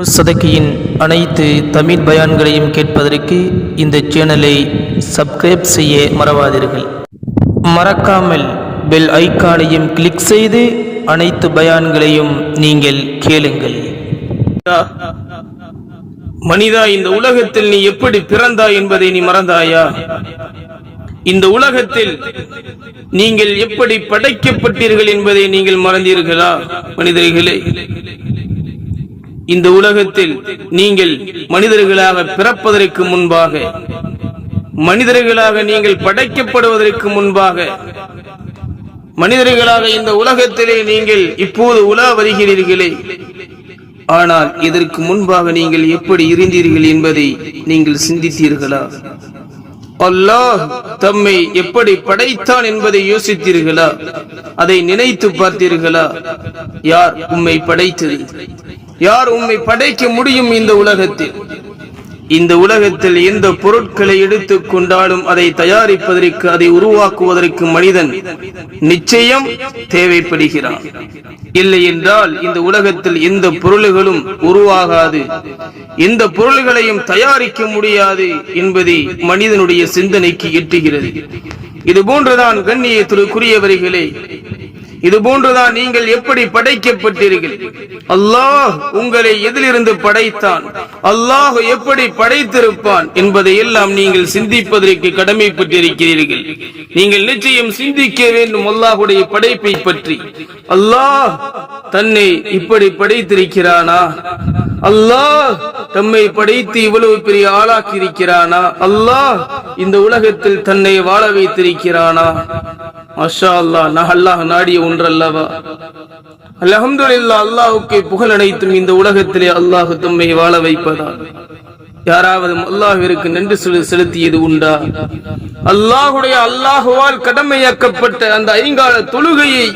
சதக்கியின் அனைத்து தமிழ் பயான்களையும் கேட்பதற்கு இந்த சேனலை சப்ஸ்கிரைப் செய்ய மறவாதீர்கள். மறக்காமல் பெல் ஐக்கானையும் கிளிக் செய்து அனைத்து பயான்களையும் நீங்கள் கேளுங்கள். மனிதா இந்த உலகத்தில் நீ எப்படி பிறந்தாய் என்பதை நீ மறந்தாயா? இந்த உலகத்தில் நீங்கள் எப்படி படைக்கப்பட்டீர்கள் என்பதை நீங்கள் மறந்தீர்களா? மனிதர்களே இந்த உலகத்தில் நீங்கள் மனிதர்களாக பிறப்பதற்கு முன்பாக மனிதர்களாக நீங்கள் படைக்கப்படுவதற்கு முன்பாக மனிதர்களாக இந்த உலகத்திலே நீங்கள் இப்போது உலா வருகிறீர்களே. ஆனால் இதற்கு முன்பாக நீங்கள் எப்படி இருந்தீர்கள் என்பதை நீங்கள் சிந்தித்தீர்களா? அல்லாஹ் தம்மை எப்படி படைத்தான் என்பதை யோசித்தீர்களா? அதை நினைத்து பார்த்தீர்களா? யார் உம்மை படைத்தது? யார் உம்மை படைக்க முடியும் இந்த உலகத்தில்? இந்த உலகத்தில் எந்த பொருட்களை எடுத்துக் கொண்டாலும் அதை தயாரிப்பதற்கு அதை உருவாக்குவதற்கு மனிதன் நிச்சயம் தேவைப்படுகிறான். இல்லை என்றால் இந்த உலகத்தில் எந்த பொருள்களும் உருவாகாது. எந்த பொருள்களையும் தயாரிக்க முடியாது என்பதை மனிதனுடைய சிந்தனைக்கு எட்டுகிறது. இது போன்றுதான் கண்ணியத்திற்குரியவர்களே இது போன்றுதான் நீங்கள் எப்படி படைக்கப்பட்டீர்கள்? அல்லாஹ் உங்களை எதிலிருந்து படைத்தான். அல்லாஹ் எப்படி படைத்திருப்பான் என்பதை எல்லாம் நீங்கள் சிந்திப்பதற்கு கடமைப்பட்டிருக்கிறீர்கள். நீங்கள் நிச்சயம் சிந்திக்க வேண்டும் அல்லாஹுடைய படைப்பை பற்றி. அல்லாஹ் தன்னை இப்படி படைத்திருக்கிறானா? அல்லாஹ் தம்மை படைத்து இவ்வளவு பெரிய ஆளாக்கி இருக்கிறானா அல்லாஹ் இந்த உலகத்தில் தன்னை வாழ வைத்திருக்கிறானா? மஷா அல்லாஹ் நான் அல்லாஹ் நாடிய ஒன்றல்லவா? அல்ஹம்துலில்லாஹ் அல்லாஹுக்கு புகழ் அனைத்தும் இந்த உலகத்திலே அல்லாஹு தம்மை வாழ வைப்பதா? யாராவது அல்லாஹிற்கு நன்றி செலு- செலுத்தியது உண்டா? அல்லாஹுடைய அல்லாஹுவால் கடமையாக்கப்பட்ட அந்த ஐங்கால தொழுகையை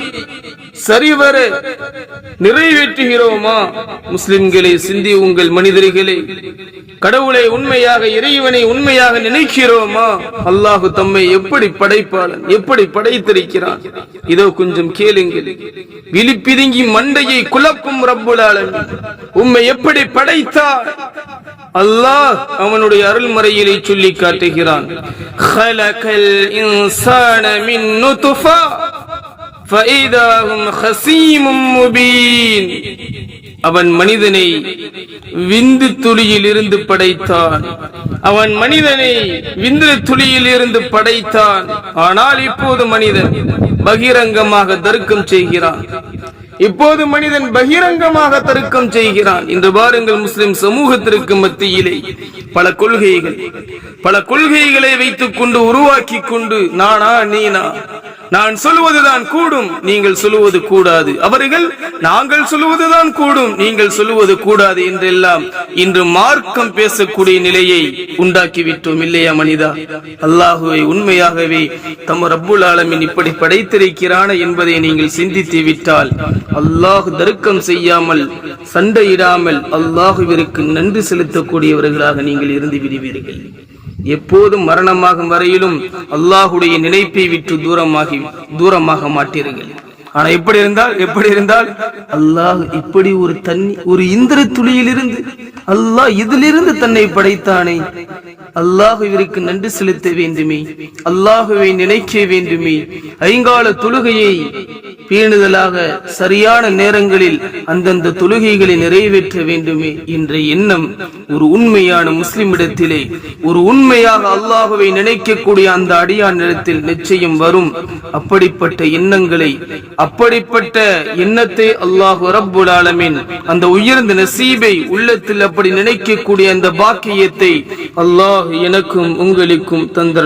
சரிவர நிறைவேற்றுகிறோமா? முஸ்லிம்களை சிந்தி உங்கள் மனிதர்களே கடவுளை உண்மையாக இறைவனை உண்மையாக நினைக்கிறோமா? அல்லாஹு தம்மை எப்படி படைப்பாளன் எப்படி படைத்திருக்கிறான்? இதோ கொஞ்சம் கேளுங்கள். விழிப்பிதுங்கி மண்டையை குழப்பும் ரப்புலாளன் உம்மை எப்படி படைத்தார்? அல்லாஹ் அவனுடைய அருள்மறையிலே சொல்லி காட்டுகிறான். அவன் மனிதனை விந்து துளியில் இருந்து படைத்தான். அவன் மனிதனை விந்து துளியில் இருந்து படைத்தான். ஆனால் இப்போது மனிதன் பகிரங்கமாக தர்க்கம் செய்கிறான். இப்போது மனிதன் பகிரங்கமாக தருக்கம் செய்கிறான். இன்று பாருங்கள் முஸ்லிம் சமூகத்திற்கு மத்தியிலே பல கொள்கைகள். பல கொள்கைகளை வைத்துக் கொண்டு உருவாக்கி கொண்டு நானா நீனா? நான் சொல்லுவதுதான் கூடும் நீங்கள் சொல்லுவது கூடாது. அவர்கள் நாங்கள் சொல்லுவதுதான் கூடும் நீங்கள் சொல்லுவது கூடாது என்றெல்லாம் இன்று மார்க்கம் பேசக்கூடிய நிலையை உண்டாக்கிவிட்டோம் இல்லையா மனிதா? அல்லாஹுவை உண்மையாகவே தம் ரப்புல் ஆலமின் இப்படி படைத்திருக்கிறான என்பதை நீங்கள் சிந்தித்து விட்டால் அல்லாஹ் தருக்கம் செய்யாமல் சண்டையிடாமல் அல்லாஹுவிற்கு நன்றி செலுத்தக்கூடியவர்களாக நீங்கள் இருந்து விடுவீர்கள். எப்போதும் மரணமாகும் வரையிலும் அல்லாஹுடைய நினைப்பை விட்டு தூரமாகி தூரமாக மாட்டீர்கள் ஆனா எப்படி இருந்தால் எப்படி இருந்தால் அல்லாஹ் இப்படி ஒரு தண்ணி ஒரு இந்திர துளியிலிருந்து அல்லாஹ் இதிலிருந்து தன்னை படைத்தானே. அல்லாஹ் இவருக்கு நன்றி செலுத்த வேண்டுமே. அல்லாஹுவை நினைக்க வேண்டுமே. ஐங்கால தொழுகையை பேணுதலாக சரியான நேரங்களில் அந்தந்த தொழுகைகளை நிறைவேற்ற வேண்டுமே என்ற எண்ணம் ஒரு உண்மையான முஸ்லிமிடத்திலே ஒரு உண்மையாக அல்லாஹுவை நினைக்கக்கூடிய அந்த அடியான் இடத்தில் நிச்சயம் வரும். அப்படிப்பட்ட எண்ணங்களை அப்படிப்பட்ட எண்ணத்தை அல்லாஹு ரப்புல் அந்த உயர்ந்த நசீபை உள்ளத்தில் அப்படி நினைக்கக்கூடிய அந்த பாக்கியத்தை அல்லாஹ் எனக்கும் உங்களுக்கும் தந்த